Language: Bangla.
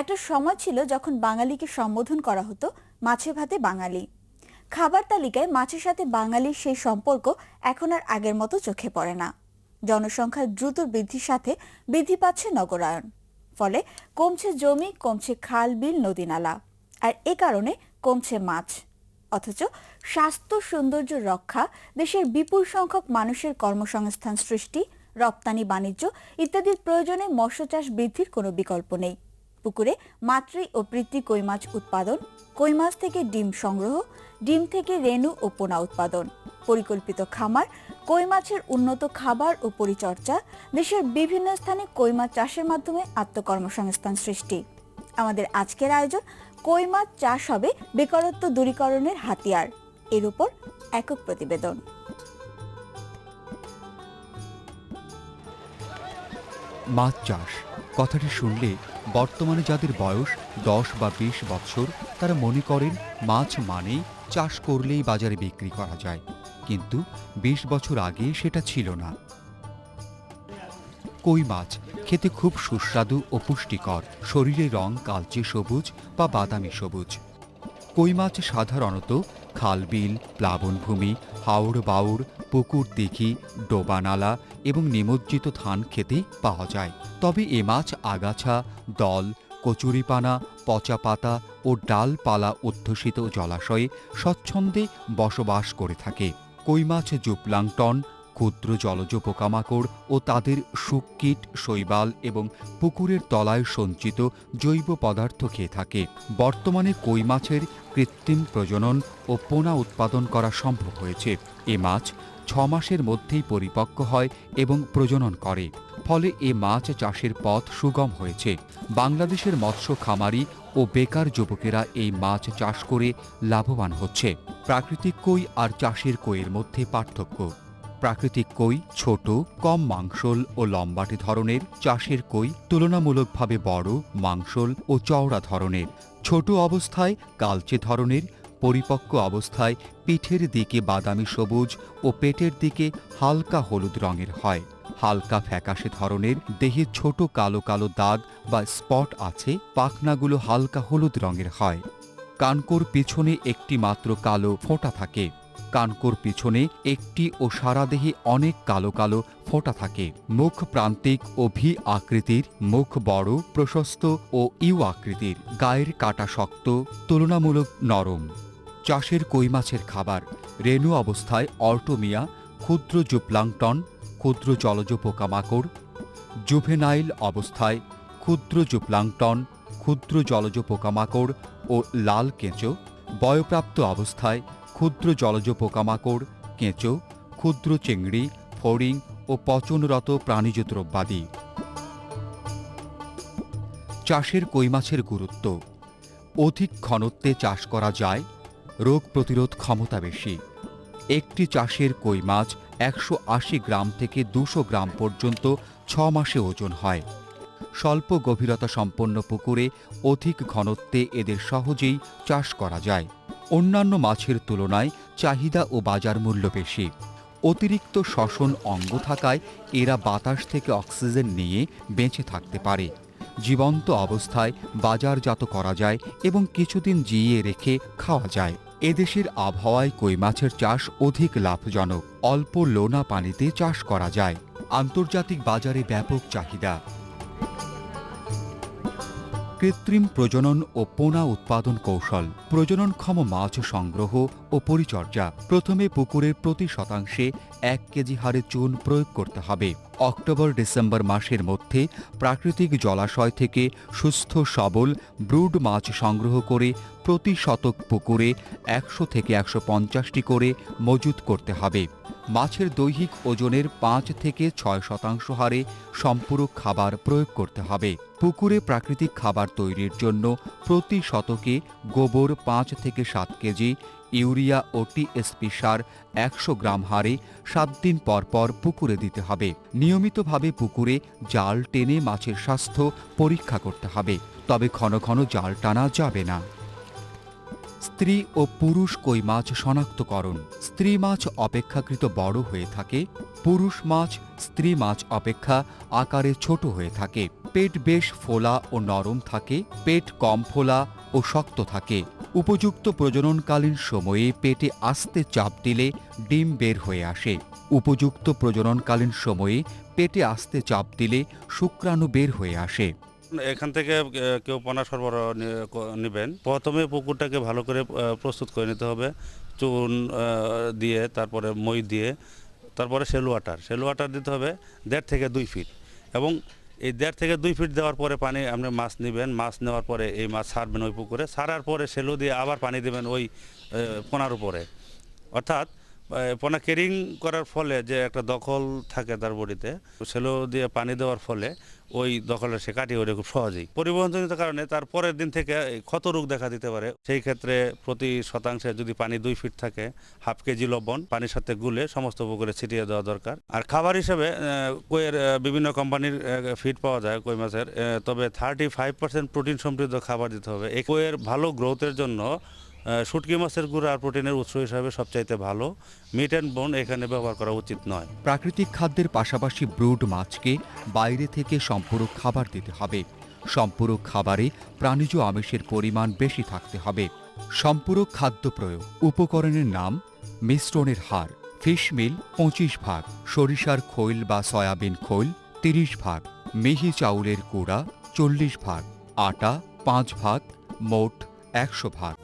একটা সময় ছিল যখন বাঙালিকে সম্বোধন করা হতো মাছে ভাতে বাঙালি। খাবার তালিকায় মাছের সাথে বাঙালির সেই সম্পর্ক এখন আর আগের মতো চোখে পড়ে না। জনসংখ্যার দ্রুত বৃদ্ধির সাথে বৃদ্ধি পাচ্ছে নগরায়ন ফলে কমছে জমি, কমছে খাল, বিল, নদী নালা। আর এ কারণে কমছে মাছ। অথচ স্বাস্থ্য, সৌন্দর্য রক্ষা, দেশের বিপুল সংখ্যক মানুষের কর্মসংস্থান সৃষ্টি, রপ্তানি, বাণিজ্য ইত্যাদির প্রয়োজনে মৎস্য চাষ বৃদ্ধির কোনো বিকল্প নেই। পুকুরে মাতৃ ও পিতৃ কই মাছ উৎপাদন, কই মাছ থেকে ডিম সংগ্রহ, ডিম থেকে রেণু ও পোনা উৎপাদন, পরিকল্পিত খামার, কই মাছের উন্নত খাবার ও পরিচর্যা, দেশের বিভিন্ন স্থানে কই মাছ চাষের মাধ্যমে আত্মকর্মসংস্থান সৃষ্টি। আমাদের আজকের আয়োজন, কই মাছ চাষ হবে বেকারত্ব দূরীকরণের হাতিয়ার। এর উপর একক প্রতিবেদন। মাছ চাষ, কথাটি শুনলে বর্তমানে যাদের বয়স দশ বা বিশ বৎসর, তারা মনে করেন মাছ মানেই চাষ করলেই বাজারে বিক্রি করা যায়। কিন্তু বিশ বছর আগে সেটা ছিল না। কই মাছ খেতে খুব সুস্বাদু ও পুষ্টিকর। শরীরের রং, কালচে সবুজ বা বাদামি সবুজ। কই মাছ সাধারণত খালবিল, প্লাবনভূমি হাওড় বাউড় পুকুর দিঘি, ডোবানালা এবং নিমজ্জিত ধান খেতে পাওয়া যায়। তবে এ মাছ আগাছা, দল, কচুরিপানা পচা পাতা ও ডালপালা অধ্যুষিত জলাশয়ে স্বচ্ছন্দে বসবাস করে থাকে। কই মাছ জুপ্লাংটন ক্ষুদ্র জলজ পোকামাকড় ও তাদের শুককীট শৈবাল এবং পুকুরের তলায় সঞ্চিত জৈব পদার্থ খেয়ে থাকে। বর্তমানে কই মাছের কৃত্রিম প্রজনন ও পোনা উৎপাদন করা সম্ভব হয়েছে। এ মাছ ছ মাসের মধ্যেই পরিপক্ক হয় এবং প্রজনন করে। ফলে এ মাছ চাষের পথ সুগম হয়েছে। বাংলাদেশের মৎস্য খামারি ও বেকার যুবকেরা এই মাছ চাষ করে লাভবান হচ্ছে। প্রাকৃতিক কই আর চাষের কইয়ের মধ্যে পার্থক্য। প্রাকৃতিক কই ছোট, কম মাংসল ও লম্বাটে ধরনের, চাষের কই তুলনামূলকভাবে বড়, মাংসল ও চওড়া ধরনের, ছোট অবস্থায় কালচে ধরনের, পরিপক্ক অবস্থায় পিঠের দিকে বাদামি সবুজ ও পেটের দিকে হালকা হলুদ রঙের হয়। হালকা ফ্যাকাশে ধরনের, দেহে ছোট কালো কালো দাগ বা স্পট আছে, পাখনাগুলো হালকা হলুদ রঙের হয়। কানকোর পিছনে একটি মাত্র কালো ফোঁটা থাকে। কানকোর পিছনে একটি ও সারাদেহে অনেক কালো কালো ফোঁটা থাকে। মুখ প্রান্তিক ও ভি আকৃতির, মুখ বড়, প্রশস্ত ও ইউ আকৃতির। গায়ের কাটা শক্ত, তুলনামূলক নরম। চাষের কই মাছের খাবার, রেণু অবস্থায় অর্টোমিয়া ক্ষুদ্র জুপ্লাংটন, ক্ষুদ্র জলজ পোকামাকড়। জুভেনাইল অবস্থায় ক্ষুদ্র জুপ্লাংটন, ক্ষুদ্র জলজ পোকামাকড় ও লাল কেঁচো। বয়প্রাপ্ত অবস্থায় ক্ষুদ্র জলজ পোকামাকড়, কেঁচো, ক্ষুদ্র চিংড়ি, ফড়িং ও পচনরত প্রাণীজ দ্রব্যাদি। চাষের কই মাছের গুরুত্ব। অধিক ঘনত্বে চাষ করা যায়, রোগ প্রতিরোধ ক্ষমতা বেশি। একটি চাষের কই মাছ একশো আশি গ্রাম থেকে দুশো গ্রাম পর্যন্ত ছ মাসে ওজন হয়। স্বল্প গভীরতা সম্পন্ন পুকুরে অধিক ঘনত্বে এদের সহজেই চাষ করা যায়। অন্যান্য মাছের তুলনায় চাহিদা ও বাজার মূল্য বেশি। অতিরিক্ত শ্বসন অঙ্গ থাকায় এরা বাতাস থেকে অক্সিজেন নিয়ে বেঁচে থাকতে পারে। জীবন্ত অবস্থায় বাজারজাত করা যায় এবং কিছুদিন জিইয়ে রেখে খাওয়া যায়। এদেশের আবহাওয়ায় কই মাছের চাষ অধিক লাভজনক। অল্প লোনা পানিতে চাষ করা যায়। আন্তর্জাতিক বাজারে ব্যাপক চাহিদা। কৃত্রিম প্রজনন ও পোনা উৎপাদন কৌশল, প্রজননক্ষম মাছ সংগ্রহ ও পরিচর্যা প্রথমে পুকুরের প্রতি শতাংশে এক কেজি হারে চুন প্রয়োগ করতে হবে। অক্টোবর ডিসেম্বর মাসের মধ্যে প্রাকৃতিক জলাশয় থেকে সুস্থ সবল ব্রুড মাছ সংগ্রহ করে প্রতি শতক পুকুরে একশো থেকে একশো করে মজুত করতে হবে। মাছের দৈহিক ওজনের পাঁচ থেকে ছয় শতাংশ হারে সম্পূরক খাবার প্রয়োগ করতে হবে। পুকুরে প্রাকৃতিক খাবার তৈরির জন্য প্রতি শতকে গোবর পাঁচ থেকে সাত কেজি, ইউরিয়া ও টিএসপি সার একশো গ্রাম হারে সাত দিন পর পর পুকুরে দিতে হবে। নিয়মিতভাবে পুকুরে জাল টেনে মাছের স্বাস্থ্য পরীক্ষা করতে হবে। তবে ঘন ঘন জাল টানা যাবে না। স্ত্রী ও পুরুষ কই মাছ শনাক্তকরণ। স্ত্রী মাছ অপেক্ষাকৃত বড় হয়ে থাকে, পুরুষ মাছ, স্ত্রী মাছ অপেক্ষা আকারে ছোট হয়ে থাকে। পেট বেশ ফোলা ও নরম থাকে, পেট কম ফোলা ও শক্ত থাকে। উপযুক্ত প্রজননকালীন সময়ে পেটে আস্তে চাপ দিলে ডিম বের হয়ে আসে। উপযুক্ত প্রজননকালীন সময়ে পেটে আস্তে চাপ দিলে শুক্রাণু বের হয়ে আসে। এখান থেকে কেউ পোনা সরবরাহ নেবেন। প্রথমে পুকুরটাকে ভালো করে প্রস্তুত করে নিতে হবে। চুন দিয়ে, তারপরে মই দিয়ে, তারপরে সেলু ওয়াটার সেলু ওয়াটার দিতে হবে দেড় থেকে দুই ফিট এবং এই দেড় থেকে দুই ফিট দেওয়ার পরে পানি আপনি মাছ নেবেন। মাছ নেওয়ার পরে এই মাছ ছাড়বেন ওই পুকুরে। ছাড়ার পরে সেলু দিয়ে আবার পানি দেবেন ওই পোনার উপরে। অর্থাৎ পোনা কেরিং করার ফলে যে একটা দখল থাকে তার বডিতে, সেলো দিয়ে পানি দেওয়ার ফলে ওই দখলে সে কাটিয়ে ওঠে খুব সহজেই। পরিবহনজনিত কারণে তার পরের দিন থেকে ক্ষত রোগ দেখা দিতে পারে। সেই ক্ষেত্রে প্রতি শতাংশে যদি পানি দুই ফিট থাকে হাফ কেজি লবণ, পানির সাথে গুলে সমস্ত পুকুরে ছিটিয়ে দেওয়া দরকার। আর খাবার হিসেবে কইয়ের বিভিন্ন কোম্পানির ফিড পাওয়া যায় কই মাছের তবে থার্টি ফাইভ পার্সেন্ট প্রোটিন সমৃদ্ধ খাবার দিতে হবে। এই কইয়ের ভালো গ্রোথের জন্য শুটকি মাছের গুঁড়া আর প্রোটিনের উৎস হিসাবে সবচাইতে ভালো। মিট অ্যান্ড বোন এখানে ব্যবহার করা উচিত নয়। প্রাকৃতিক খাদ্যের পাশাপাশি ব্রুড মাছকে বাইরে থেকে সম্পূরক খাবার দিতে হবে। সম্পূরক খাবারে প্রাণীজ আমিষের পরিমাণ বেশি থাকতে হবে। সম্পূরক খাদ্য প্রয়োগ। উপকরণের নাম মিশ্রণের হার। ফিশ মিল পঁচিশ ভাগ। সরিষার খৈল বা সয়াবিন খৈল তিরিশ ভাগ। মিহি চাউলের গুঁড়া চল্লিশ ভাগ। আটা পাঁচ ভাগ। মোট একশো ভাগ।